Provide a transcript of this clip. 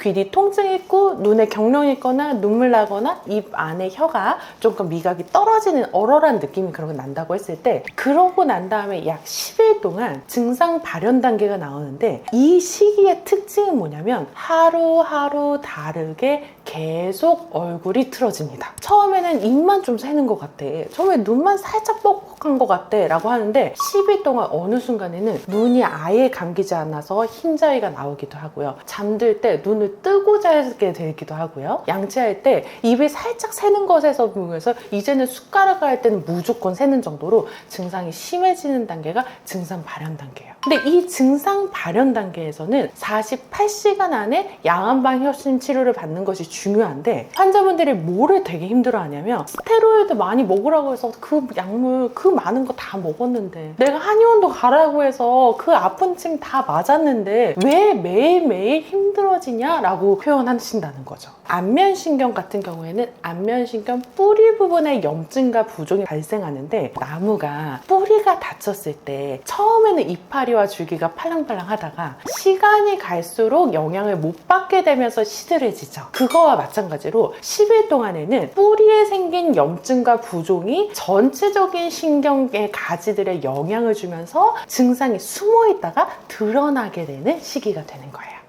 귀뒤 통증이 있고 눈에 경련이 있거나 눈물 나거나 입 안에 혀가 조금 미각이 떨어지는 얼얼한 느낌이 그런 게 난다고 했을 때 그러고 난 다음에 약 10일 동안 증상 발현 단계가 나오는데 이 시기의 특징은 뭐냐면 하루하루 다르게 계속 얼굴이 틀어집니다. 처음에는 입만 좀 새는 것 같아. 처음에 눈만 살짝 뻑 뻑한 것 같아. 라고 하는데 10일 동안 어느 순간에는 눈이 아예 감기지 않아서 흰자위가 나오기도 하고요. 잠들 때 눈을 뜨고 자게 되기도 하고요. 양치할 때 입이 살짝 새는 것에서 보면서 이제는 숟가락을 할 때는 무조건 새는 정도로 증상이 심해지는 단계가 증상 발현 단계예요. 근데 이 증상 발현 단계에서는 48시간 안에 양한방 혈심 치료를 받는 것이 중요한데 환자분들이 뭐를 되게 힘들어 하냐면 스테로이드 많이 먹으라고 해서 그 약물 그 많은 거 다 먹었는데 내가 한의원도 가라고 해서 그 아픈 침 다 맞았는데 왜 매일매일 힘들어지냐라고 표현하신다는 거죠. 안면신경 같은 경우에는 안면신경 뿌리 부분에 염증과 부종이 발생하는데 나무가 뿌리가 다쳤을 때 처음에는 이파리와 줄기가 팔랑팔랑 하다가 시간이 갈수록 영향을 못 받게 되면서 시들해지죠. 그거와 마찬가지로 10일 동안에는 뿌리에 생긴 염증과 부종이 전체적인 신경 의 가지들에 영향을 주면서 증상이 숨어 있다가 드러나게 되는 시기가 되는 거예요.